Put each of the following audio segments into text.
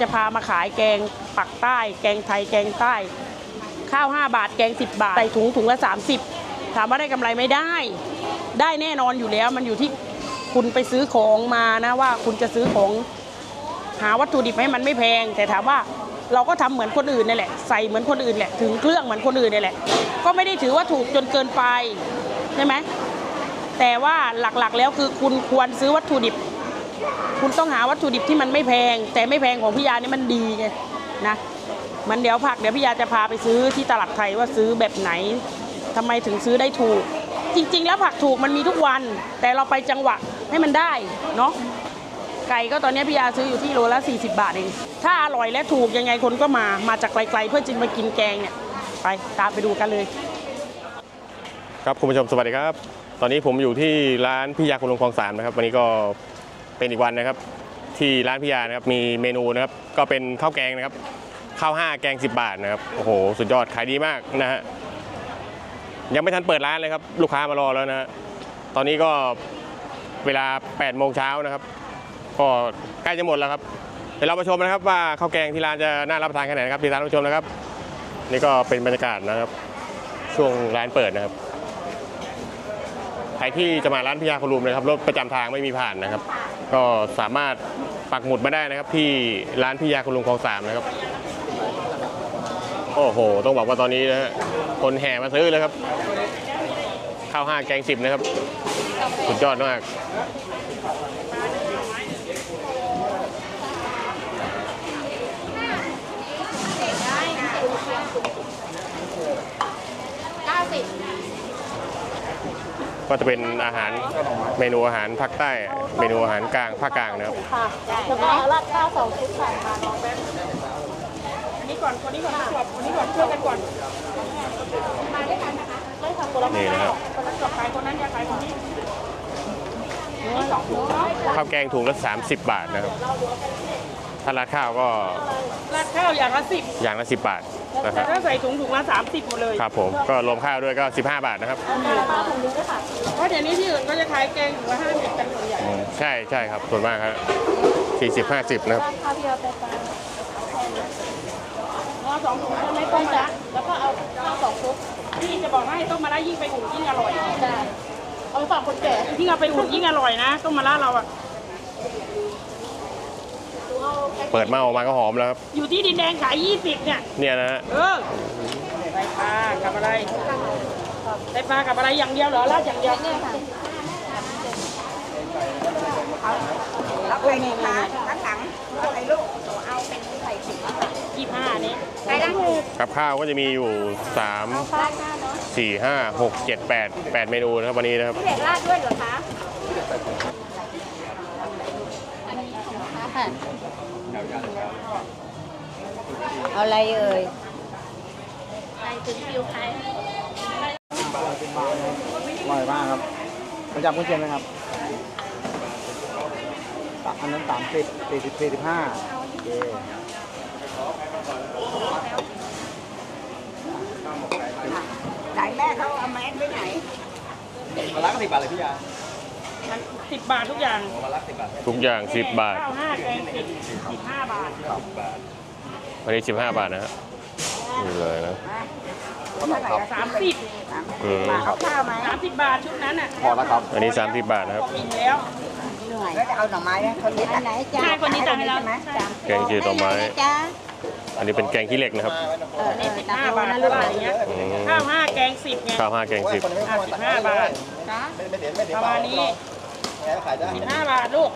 จะพามาขายแกงปักใต้ แกงไทยแกงใต้ ข้าว 5 บาทแกง 10 บาท ใส่ถุงถุงละ 30 ถามว่าได้กำไรไม่ได้ ได้แน่นอนอยู่แล้วมันอยู่ที่คุณไปซื้อของมานะว่าคุณจะซื้อของหาวัตถุดิบให้มันไม่แพง แต่ถามว่าเราก็ทำเหมือนคนอื่นนี่แหละใส่เหมือนคนอื่นแหละถึงเครื่องเหมือนคนอื่นนี่แหละ ก็ไม่ได้ถือว่าถูกจนเกินไปใช่ไหมแต่ว่าหลักๆแล้วคือคุณควรซื้อวัตถุดิบ คุณต้องหาวัตถุดิบที่มันไม่แพง แต่ไม่แพงของพี่ยานี่มันดีไงนะมันเดี๋ยวผักเดี๋ยวพี่ยาจะพาไปซื้อที่ตลาดไทยว่าซื้อแบบไหนทำไมถึงซื้อได้ถูก จริง ๆ แล้วผักถูกมันมีทุกวัน แต่เราไปจังหวะให้มันได้เนาะไก่ก็ตอนนี้พี่ยาซื้ออยู่ที่โลละ 40 บาทเอง ถ้าอร่อยและถูกยังไงคนก็มามาจากไกลๆเพื่อจะมากินแกงเนี่ยไปตามไปดูกันเลย ครับคุณผู้ชมสวัสดีครับ ตอนนี้ผมอยู่ที่ร้านพี่ยาคุณลุงคลองสามนะครับ วันนี้ก็ เป็นอีกวันนะครับ ที่ร้านพี่ยานะครับมีเมนูนะครับก็เป็นข้าวแกงนะครับข้าวห้าแกง 10 บาทนะครับโอ้โหสุดยอดขายดีมากนะฮะยังไม่ทันเปิดร้านเลยครับลูกค้ามารอแล้วนะฮะตอนนี้ก็เวลา8โมงเช้านะครับก็ใกล้จะหมดแล้วครับเดี๋ยวเรามาชมนะครับว่าข้าวแกงที่ร้านจะน่ารับประทานแค่ไหนนะครับติดตามรับชมนะครับ นี่ก็เป็นบรรยากาศนะครับ ช่วงร้านเปิดนะครับใครที่จะมาร้านพิยาคุณลุมนะครับรถประจำทางไม่มีผ่านนะครับ ก็สามารถปักหมุดมาได้นะครับ ที่ร้านพิยาคุณลุงคลองสามนะครับ โอ้โห ต้องบอกว่าตอนนี้นะฮะคนแห่มาซื้อเลยครับ ข้าวห้าแกงสิบนะครับ สุดยอดมากก็ จะเป็นอาหารเมนูอาหารภาคใต้ เมนูอาหารกลางภาคกลางนะครับค่ะแล้วก็ราดข้าวสองชุดค่ะมาลองแป๊บอันนี้ก่อนคนนี้ก่อนจบคนนี้ก่อนช่วยกันก่อน มาด้วยกันนะคะได้ค่ะคนละนี่นะครับคนละจบขายคนนั้นอย่าขายคนนี้นี่สองถุงเนาะข้าวแกงถุงละ30 บาทนะครับ ถ้าราดข้าวก็ราดข้าวอย่างละสิบอย่างละ10บาทนะคแต่รับ ถ้าใส่ถุงถุงละสามสิบหมดเลยครับผมก็รวมข้าวด้วยก็ 15 บาทนะครับเพราะเดี๋ยวนี้ที่อื่นก็จะขายแกงถุงละห้าสิบกันส่วนใหญ่ใช่ใช่ครับส่วนมากครับ 40 50 นะครับ เอาสองถุงใช่ไหมต้มมาละแล้วก็เอาข้าวสองชุดพี่จะบอกให้ต้มมาละยิ่งไปอุ่นยิ่งอร่อยเอาฝากคนแก่ยิ่งเอาไปอุ่นยิ่งอร่อยนะต้มมาละเราอะ เปิดมาออกมาก็หอมแล้วครับ อยู่ที่ดินแดงขาย20เนี่ย เนี่ยนะฮะเออไส้ปลากับอะไรไส้ปลากับอะไรอย่างเดียวเหรอราดอย่างเดียวเนี่ยค่ะรับไปนี่คะด้านหลังเอาไปลูกเอาเป็นไข่สิบยี่ห้านี้ไปด้านกับข้าวก็จะมีอยู่3 4 5 6 7 8 8เมนูนะครับวันนี้นะครับพี่เด็กราดด้วยเหรอคะ เอาอะไรเอ่ยไปถึงคิวใครอร่อยมากครับประจำคุณเชียงนะครับอันนั้นสามสิบสี่สิบสี่สิบห้าโอเคไหนแม่เขาเอาแมสไว้ไหนมาล้างสิบบาทเลยพี่ยามัน สิบบาททุกอย่างมาล้างสิบบาททุกอย่าง 10 บาท ข้าวห้าแกงสิบสิบห้าบาทวันนี้ 15 บาทนะฮะนี่เลยนะ เท่าไหร่ละสามสิบอืมเอาข้าวไหมสามสิบบาทชุดนั้นอะพอแล้วครับ อันนี้ 30 บาทนะครับ กินแล้ว เหนื่อยแล้วจะเอาหน่อไม้ไหมคนนี้ไหนจ้าใช่คนนี้จ่ายให้แล้ว ใช่ไหมแกงจืดต่อไม้ จ้าอันนี้เป็นแกงขี้เหล็กนะครับเออนี่สิบห้าบาทอะไรอย่างเงี้ย อืมข้าวห้าแกงสิบไงข้าวห้าแกงสิบอะสิบห้าบาทไม่ไม่เสียไม่เสียประมาณนี้ แขายได้สิบห้าบาทลูก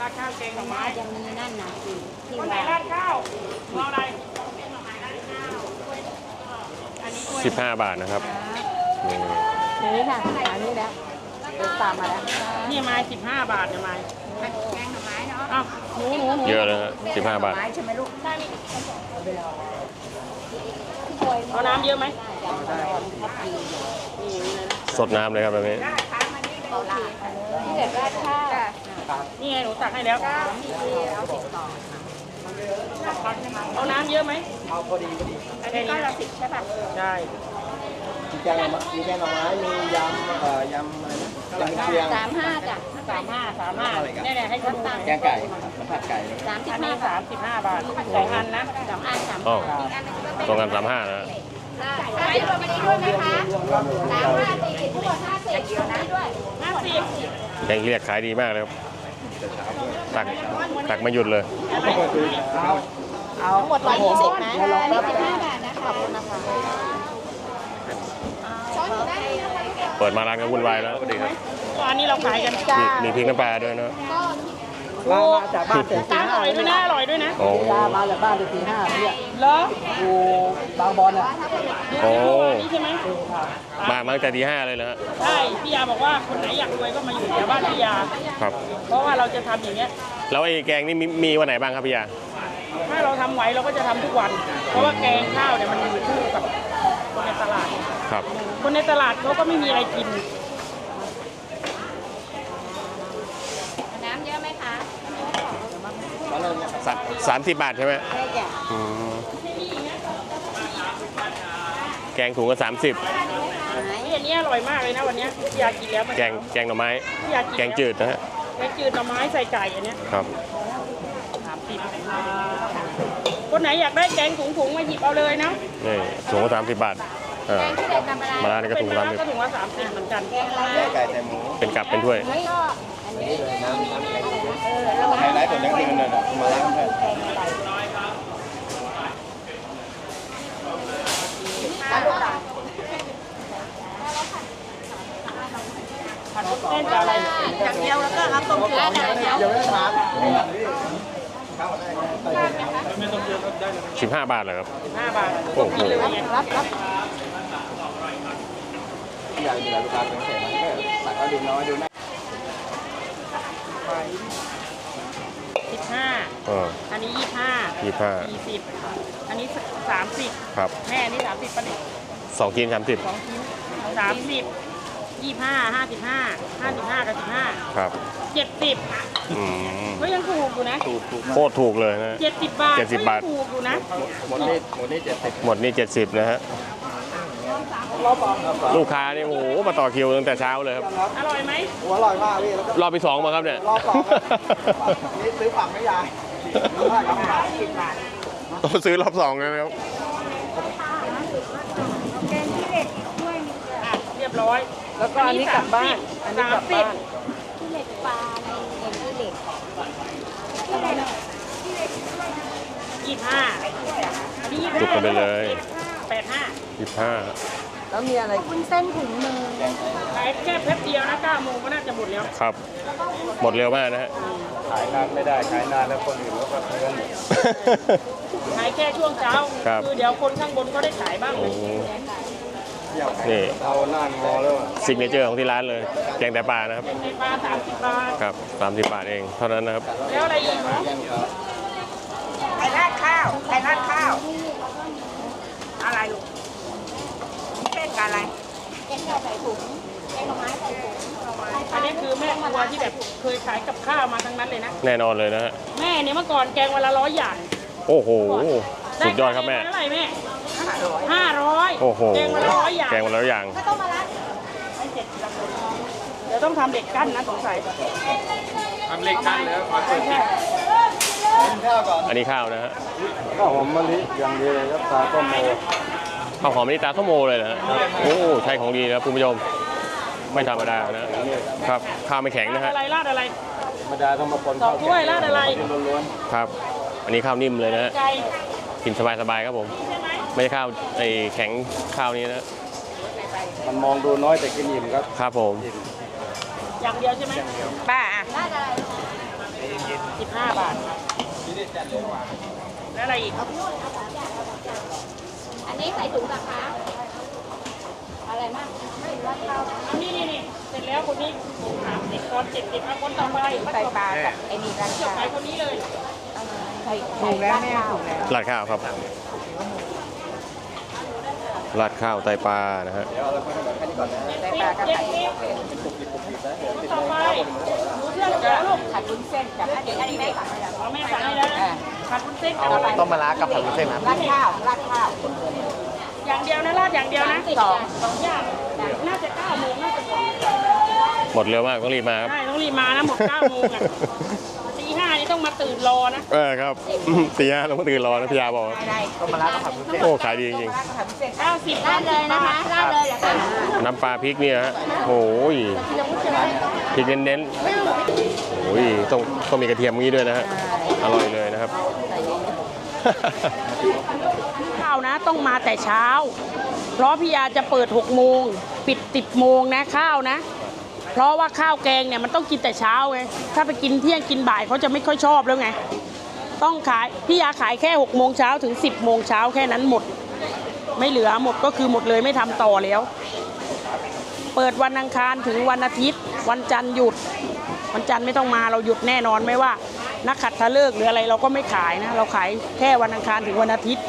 ราดข้าวแกงหน่อไม้ยังมีนั่นนะที่คนไหนราดข้าวเอาอะไร15บาทนะครับนี่นี่ค่ะอันนี้แล้วเดินตามมาแล้วนี่ไม้สิบห้าบาทเนี่ยไม้แกงหน่อไม้เนาะอ้าวหนูหนูหนูเยอะเลยฮะ15บาทไม้ใช่ไหมลูกเอาน้ำเยอะไหมนี่นี่นะสดน้ำเลยครับแบบนี้ ที่เด็กราดข้าวนี่ไงหนูตักให้แล้วเอาน้ำเยอะไหม เอาพอดีพอดีอันนี้ก็ละสิบใช่ป่ะใช่มีแกงหน่อไม้มีแกงหน่อไม้มียำเอ่อยำอะไรนะสามห้าจ้ะสามห้าสามห้าเนี่ยเนี่ยให้เขาดูหน่อยแกงไก่สัมผัสไก่สามสิบอันห้านี้บาสาทมสิบห้าบาทสองอันนะสองอันสามอ๋ออีกอันหนึงก็เป็นตรงกันสามห้านะ ได้ได้รวมอันนี้ด้วยไหมคะสามห้าสี่สิบทั้งหมดห้าสิบรวมอันนี้ด้วยห้าสิบแกงเรียกขายดีมากเลยครับ ตักตักไม่หยุดเลยทั้งหมดร้อยยี่สิบนะอันนี้สิบห้าบาทนะคะขอบคุณนะคะเปิดมาร้านก็วุ่นวายแล้วอันนี้เราขายกันมีมีพริกน้ำปลาด้วยนะ มามาจากบ้านเสร็จตาอร่อยด้วยนะ อร่อยด้วยนะโอ้ยามาจากบ้านเสร็จตีห้าเนี่ยเหรออยู่บางบอลเนี่ยโอ้นี่ใช่ไหมมามาตั้งแต่ตีห้าเลยนะฮะใช่พี่ยาบอกว่าคนไหนอยากรวยก็มาอยู่แถวบ้านพี่ยา ครับ เพราะว่าเราจะทำอย่างเงี้ย แล้วไอ้แกงนี่มีมีวันไหนบ้างครับพี่ยา ถ้าเราทำไหวเราก็จะทำทุกวัน เพราะว่าแกงข้าวเนี่ยมันอยู่คู่กับคนในตลาด ครับ คนในตลาดเขาก็ไม่มีอะไรกินน้ำเยอะไหมคะ สามสามสิบบาทใช่ไหมใช่จ้ะอืมแกงถุงก็สามสิบนี่อันนี้อร่อยมากเลยนะวันเนี้ยพี่ยากินแล้วมันแกงแกงหน่อไม้ พี่ยากินแกงจืดนะฮะแกงจืดหน่อไม้ใส่ไก่อันเนี้ยครับ สามสิบคนไหนอยากได้แกงถุงๆมาหยิบเอาเลยนะนี่ถุงก็สามสิบบาทเออที่เด็ดทำอะไรมาร้านนี้ก็เป็ถุนงมาสามแล้วสิบก็ถุงละสามสิบเหมือนกัน แกงอะไรไก่ใส่หมูเป็นกับเป็นถ้วยไม่ก็อันนี้น้ำน้ำเออ ไฮไลท์ผมยังคืนเลยนะมาล้างกันผัดวุ้นเส้นอะไรอย่างเดียวแล้วก็เอาต้มเกลือได้นะเดี๋ยวไม่ได้ถามสิบห้าบาทเลยครับสิบห้าบาทโอ้โหรับรับอยากมีหลลูกค้าเป็นเศษนะตักเอาดินน้อยดูนะสิบ ห้าเอออันนี้ยี่ห้ายี่ห้าสี่สิบอันนี้สามสิบครับแม่อันนี้สามสิบปะเนี่ยสองชิ้นสามสิบสองชิ้นสามสิบยี่ห้าห้าสิบห้าห้าสิบห้ากับสิบห้าครับเจ็ดสิบอืมก็ยังถูกอยู่นะถูกถูกโคตรถูกเลยนะเจ็ดสิบบาทเจ็ดสิบบาทก็ยังถูกอยู่นะหมดนี่หมดนี่เจ็ดสิบหมดนี่เจ็ดสิบนะฮะ ลูกค้านี่โอ้โหมาต่อคิวตั้งแต่เช้าเลยครับ อร่อยไหมหัวอร่อยมากพี่แล้วก็รอบที่สองมาครับเนี่ยรอบสองนี่ซื้อฝักไม่ยายซื้อผ้ากับผ้าต้องซื้อรอบสองนะครับอะเรียบร้อย แล้วก็อันนี้กลับบ้านอันนี้กลับบ้านที่เหล็กปลาในเอ็นที่เหล็กยี่ห้าอันนี้ยี่จุกห้ากันไปเลยแปดห้ายี่ห้า แล้วมีอะไรคุณเส้นถุงมือขายแค่แป๊บเดียวนะเก้าโมงก็น่าจะหมดแล้วครับ หมดเร็วมากนะฮะ ขายนานไม่ได้ ขายนานแล้วคนอื่นเขาก็เตือนขายแค่ช่วงเช้าครับอเดี๋ยวคนข้างบนก็ได้ขายบ้างโอ้โหเที่ยวนี่เอาหน้างอแล้วซิกเนเจอร์ของที่ร้านเลยแกงแต่ปลานะครับ ในปลาสามสิบบาทครับสามสิบบาทเองเท่านั้นนะครับ แล้วอะไรอีกเนาะไข่ราดข้าวไข่ราดข้าว อะไรลูก เส้นกับอะไรแกงใส่ถุงแกงหน่อไม้ใส่ถุงอันนี้คือแม่ครัวที่แบบเคยขายกับข้าวมาทั้งนั้นเลยนะ แน่นอนเลยนะฮะ แม่เนี่ยเมื่อก่อนแกงวันละร้อยอย่าง โอ้โห สุดยอดครับแม่ไวันละเท่าไหร่แม่ห้าร้อยโอ้โห แกงวันละร้อยอย่าง แกงวันละอย่าง ก็ต้องมาราดเดี๋ยวต้องทำเด็กกั้นนะสงสัยทำเล็กกันแล้วใช่ใช่กินข้าวก่อนอันนี้ข้าวนะฮะข้าวหอมมะลิอย่างเดียวเลยครับตาต้มโม ข้าวหอมมะลิตาส้มโมเลยนะฮะโอ้ใช่ของดีนะครับคุณผู้ชมไม่ธรรมดานะครับข้าวไม่แข็งนะฮะอะไรราดอะไรธรรมดาต้องมาปนสองถ้วยราดอะไรล้วนครับ อันนี้ข้าวนิ่มเลยนะฮะไก่กินสบายๆครับผมใช่ไหมไม่ใช่ข้าวไอ้แข็งข้าวนี้นะๆมันมองดูน้อยแต่กินอิ่มครับครับผมอย่างเดียวใช่ไหมป้าอะราดอะไรสิบห้าบาทแล้วอะไรอีกอั นนี้ใส่ถุงราคาอะไรมากไม่ราดข้าวอันนี้นี่นี่เสร็จแล้วคนนี้สามสิบคนเจ็ดสิบเอาคนต่อไปใส่ปลากับไอ้นี่ราดเจ้าข้าวขายคนนี้เลยใส่ถุงแล้วแม่ถุงแล้วราดข้าวครับราดข้าวไตปลานะฮะเดี๋ยวเราไปทำแบบแค่นี้ก่อนนะใส่ปลากับเจ็ดไข่สิบปุกปิดปุกปิดนะเดี๋ยวติดต่อเลยไปหมูเชื่อมกับลูกผัดวุ้นเส้นกับอันนี้อันนี้แม่สั่งให้เราเอาแม่สั่งให้แล้วนะผัดวุ้นเส้นกับอะไรต้มมะระกับผัดวุ้นเส้นครับราดข้าวราดข้าว อย่างเดียวนะราดอย่างเดียวนะสองสองอย่างน่าจะเก้าโมงน่าจะหมดหมดเร็วมากต้องรีบมาครับ ใช่ต้องรีบมานะหมด9โมงอะตีห้านี่ต้องมาตื่นรอนะ เออครับตีห้าต้องมาตื่นรอนะพี่ยาบอกอะไรต้มมะระกับผัดวุ้นเส้นโอ้ขายดีจริงผัดพิเศษ90ราดเลยนะคะราดเลยเหรอคะๆน้ำปลาพริกเนี่ยฮะโอ้ยพริกเน้นๆโอ้ยต้องต้องมีกระเทียมงี้ด้วยนะฮะอร่อยเลยนะครับข้าว นะ ต้องมาแต่เช้า เพราะพี่ยาจะเปิด6โมงปิด10โมงนะข้าวนะ เพราะว่าข้าวแกงเนี่ยมันต้องกินแต่เช้าไงถ้าไปกินเที่ยงกินบ่ายเขาจะไม่ค่อยชอบแล้วไงต้องขายพี่ยาขายแค่6โมงเช้าถึง 10โมงเช้าแค่นั้นหมด ไม่เหลือหมดก็คือหมดเลยไม่ทำต่อแล้ว เปิดวันอังคารถึงวันอาทิตย์ วันจันทร์หยุด วันจันทร์ไม่ต้องมาเราหยุดแน่นอนไม่ว่านักขัดทะเลิกหรืออะไรเราก็ไม่ขายนะ เราขายแค่วันอังคารถึงวันอาทิตย์